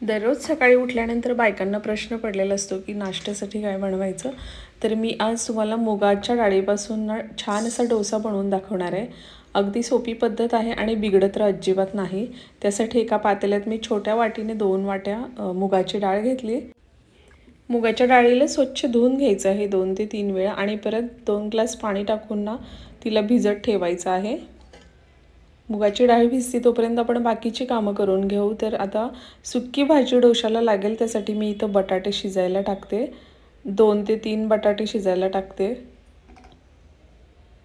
दररोज सकाळी उठल्यानंतर बायकांना प्रश्न पडलेला असतो की नाश्त्यासाठी काय बनवायचं? तर मी आज तुम्हाला मुगाच्या डाळीपासून ना छान असा डोसा बनवून दाखवणार आहे. अगदी सोपी पद्धत आहे आणि बिघडत तर अजिबात नाही. त्यासाठी एका पातेल्यात मी छोट्या वाटीने दोन वाट्या मुगाची डाळ घेतली. मुगाच्या डाळीला स्वच्छ धुवून घ्यायचं आहे दोन ते तीन वेळा आणि परत दोन ग्लास पाणी टाकून ना तिला भिजत ठेवायचं आहे. मुगाची डाळ भिजते तोपर्यंत आपण बाकीची कामं करून घेऊ. तर आता सुक्की भाजी डोशाला लागेल त्यासाठी मी इथं बटाटे शिजायला टाकते. दोन ते तीन बटाटे शिजायला टाकते.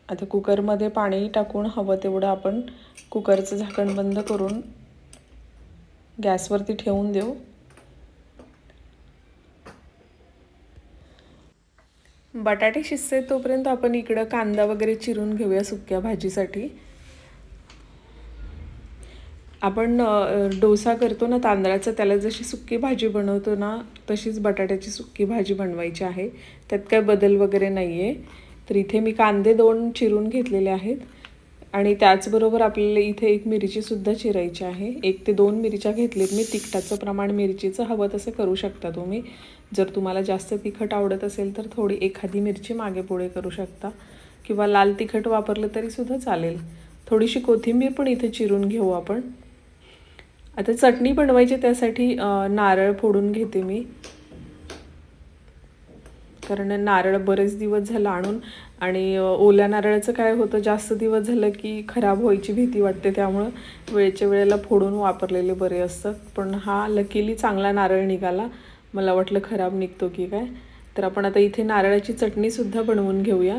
आता कुकरमध्ये पाणी टाकून हवं तेवढं आपण कुकरचं झाकण बंद करून गॅसवरती ठेवून देऊ. बटाटे शिजते तोपर्यंत आपण इकडं कांदा वगैरे चिरून घेऊया सुक्या भाजीसाठी. आपण डोसा करतो ना तांदळाचा त्याला जशी सुक्की भाजी बनवतो ना तशीच बटाट्याची सुक्की भाजी बनवायची आहे. त्यात काय बदल वगैरे नाही आहे तर इथे मी कांदे दोन चिरून घेतलेले आहेत. आणि त्याचबरोबर आपल्याला इथे एक मिरचीसुद्धा चिरायची आहे. एक ते दोन मिरच्या घेतलेत. मी तिखटाचं प्रमाण मिरचीचं हवं तसं करू शकता तुम्ही. जर तुम्हाला जास्त तिखट आवडत असेल तर थोडी एखादी मिरची मागे पुढे करू शकता. किंवा लाल तिखट वापरलं तरीसुद्धा चालेल. थोडीशी कोथिंबीर पण इथे चिरून घेऊ आपण. आता चटणी बनवायची त्यासाठी नारळ फोडून घेते मी. कारण नारळ बरेच दिवस झालं आणून आणि ओल्या नारळाचं काय होतं जास्त दिवस झालं की खराब व्हायची भीती वाटते. त्यामुळं वेळच्या वेळेला फोडून वापरलेले बरे असतात. पण हा लकीली चांगला नारळ निघाला. मला वाटलं खराब निघतो की काय. तर आपण आता इथे नारळाची चटणीसुद्धा बनवून घेऊया.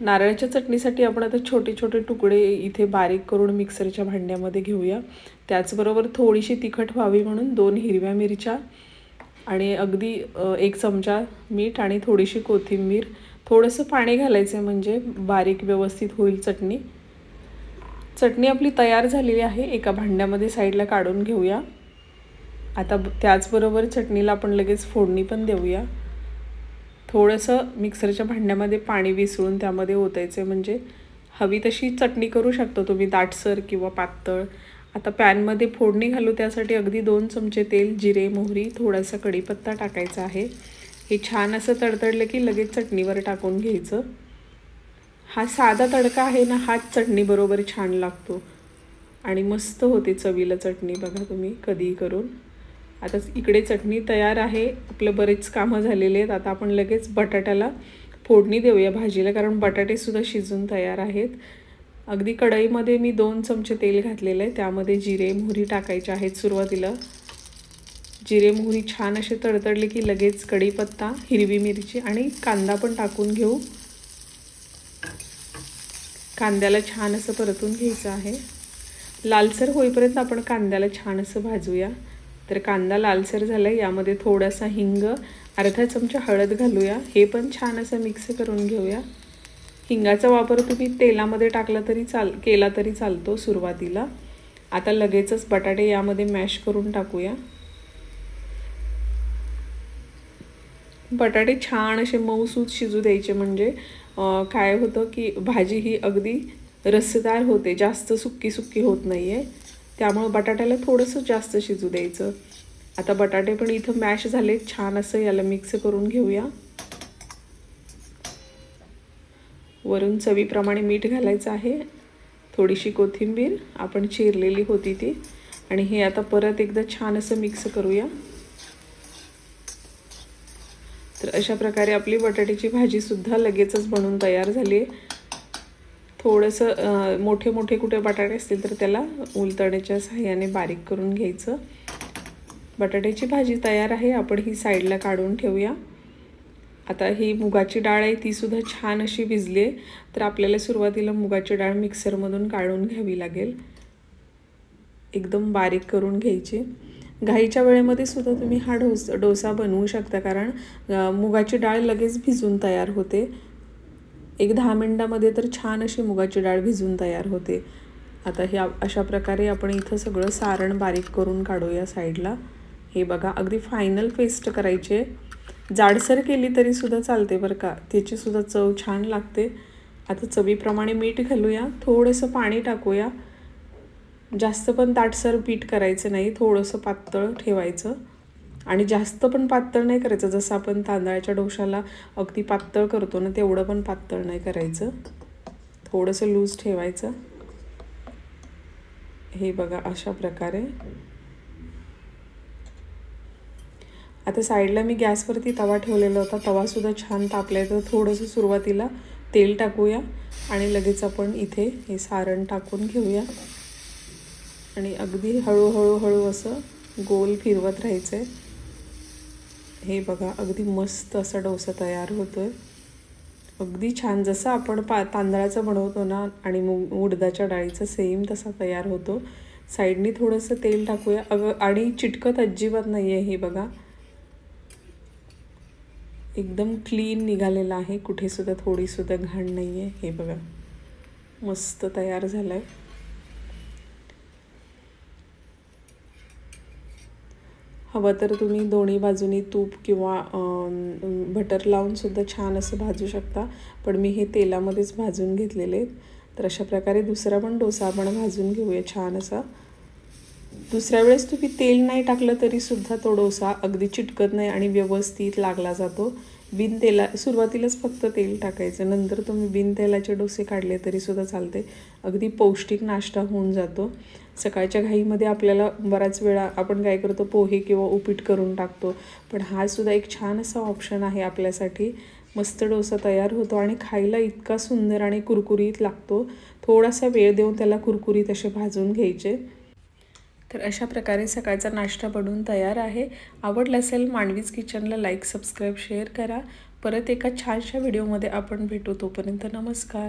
नारळाच्या चटणीसाठी आपण आता छोटे छोटे तुकडे इथे बारीक करून मिक्सरच्या भांड्यामध्ये घेऊया. त्याचबरोबर थोडीशी तिखट व्हावी म्हणून दोन हिरव्या मिरच्या आणि अगदी एक चमचा मीठ आणि थोडीशी कोथिंबीर. थोडंसं पाणी घालायचं आहे म्हणजे बारीक व्यवस्थित होईल चटणी. चटणी आपली तयार झालेली आहे. एका भांड्यामध्ये साईडला काढून घेऊया. आता त्याचबरोबर चटणीला आपण लगेच फोडणी पण देऊया. थोडंसं मिक्सरच्या भांड्यामध्ये पाणी विसळून त्यामध्ये ओतायचं म्हणजे हवी तशी चटणी करू शकतो तुम्ही दाटसर किंवा पातळ. आता पॅनमध्ये फोडणी घालू त्यासाठी अगदी दोन चमचे तेल जिरे मोहरी थोडासा कढीपत्ता टाकायचा आहे. हे छान असं तडतडलं की लगेच चटणीवर टाकून घ्यायचं. हा साधा तडका आहे ना हाच चटणीबरोबर छान लागतो. आणि मस्त होते चवीला चटणी बघा तुम्ही कधीही करून. आता इकडे चटणी तयार आहे. आपलं बरेच कामं झालेले आहेत. आता आपण लगेच बटाट्याला फोडणी देऊया भाजीला कारण बटाटेसुद्धा शिजून तयार आहेत. अगदी कढईमध्ये मी दोन चमचे तेल घातलेलं आहे. त्यामध्ये जिरे मोहरी टाकायचे आहेत सुरुवातीला. जिरे मोहरी छान असे तडतडले की लगेच कढीपत्ता हिरवी मिरची आणि कांदा पण टाकून घेऊ. कांद्याला छान असं परतून घ्यायचं आहे. लालसर होईपर्यंत आपण कांद्याला छान असं भाजूया. तर कांदा लालसर झाला यामध्ये थोडासा हिंग अर्धा चमचा हळद घालूया. हे पण छान असं मिक्स करून घेऊया. हिंगाचा वापर तुम्ही तेलामध्ये टाकला तरी चाल केला तरी चालतो सुरुवातीला. आता लगेचच बटाटे यामध्ये मॅश करून टाकूया. बटाटे छान असे मऊसूत शिजू द्यायचे म्हणजे काय होतं की भाजी ही अगदी रसदार होते जास्त सुक्की सुक्की होत नाही आहे त्यामुळं बटाट्याला थोडंसं जास्त शिजू द्यायचं. आता बटाटे पण इथं मॅश झाले छान असं याला मिक्स करून घेऊया. वरून चवीप्रमाणे मीठ घालायचं आहे. थोडीशी कोथिंबीर आपण चिरलेली होती ती. आणि हे आता परत एकदा छान असं मिक्स करूया. तर अशा प्रकारे आपली बटाट्याची भाजीसुद्धा लगेचच बनून तयार झाली आहे. थोडंसं मोठे मोठे कुठे बटाटे असतील तर त्याला उलतण्याच्या साह्याने बारीक करून घ्यायचं. बटाट्याची भाजी तयार आहे आपण ही साईडला काढून ठेवूया. आता ही मुगाची डाळ आहे तीसुद्धा छान अशी भिजली आहे तर आपल्याला सुरुवातीला मुगाची डाळ मिक्सरमधून काढून घ्यावी लागेल. एकदम बारीक करून घ्यायची. घाईच्या वेळेमध्ये सुद्धा तुम्ही हा डोस डोसा बनवू शकता कारण मुगाची डाळ लगेच भिजून तयार होते. एक दहा मिनटामध्ये तर छान अशी मुगाची डाळ भिजून तयार होते. आता हे अशा प्रकारे आपण इथं सगळं सारण बारीक करून काढूया साईडला. हे बघा अगदी फायनल पेस्ट करायची. आहे जाडसर केली तरी सुद्धा चालते बरं का. त्याचीसुद्धा चव छान लागते. आता चवीप्रमाणे मीठ घालूया. थोडंसं पाणी टाकूया. जास्त पण ताटसर पीठ करायचं नाही. थोडंसं पातळ ठेवायचं. आणि जास्त पण पातळ नाही करायचं. जसं आपण तांदळाच्या डोशाला अगदी पातळ करतो ना तेवढं पण पातळ नाही करायचं. थोडंसं लूज ठेवायचं. हे बघा अशा प्रकारे. आता साईडला मी गॅसवरती तवा ठेवलेला होता. तवासुद्धा छान तापला तर थोडंसं सुरुवातीला तेल टाकूया आणि लगेच आपण इथे हे सारण टाकून घेऊया. आणि अगदी हळूहळू हळू असं गोल फिरवत राहायचं आहे हे बघा अगदी मस्त असा डोसा तयार होतो आहे अगदी छान जसं आपण पा तांदळाचं बनवतो ना आणि मूग उडदाच्या डाळीचं सेम तसा तयार होतो. साईडनी थोडंसं तेल टाकूया. अगं आणि चिटकत अजिबात नाही आहे हे बघा. एकदम क्लीन निघालेला आहे. कुठेसुद्धा थोडीसुद्धा घाण नाही आहे हे बघा. मस्त तयार झालं आहे हवं तर तुम्ही दोन्ही बाजूनी तूप किंवा बटर लावूनसुद्धा छान असं भाजू शकता. पण मी हे तेलामध्येच भाजून घेतलेले आहेत. तर अशा प्रकारे दुसरा पण डोसा आपण भाजून घेऊया छान असा. दुसऱ्या वेळेस तुम्ही तेल नाही टाकलं तरीसुद्धा तो डोसा अगदी चिटकत नाही आणि व्यवस्थित लागला जातो. बिन तेला सुरुवातीलाच फक्त तेल टाकायचं. नंतर तुम्ही बिन तेलाचे डोसे काढले तरीसुद्धा चालते. अगदी पौष्टिक नाश्ता होऊन जातो. सकाळच्या घाईमध्ये आपल्याला बराच वेळा आपण काय करतो पोहे किंवा उपीट करून टाकतो. पण हा सुद्धा एक छान असा ऑप्शन आहे आपल्यासाठी. मस्त डोसा तयार होतो आणि खायला इतका सुंदर आणि कुरकुरीत लागतो. थोडासा वेळ देऊन त्याला कुरकुरीत असे भाजून घ्यायचे. तर अशा प्रकारे सकाळचा नाश्ता बनवून तयार आहे. आवडला असेल मांडवीज किचनला लाईक सबस्क्राईब शेअर करा. परत एका छानशा व्हिडिओमध्ये आपण भेटू. तोपर्यंत नमस्कार.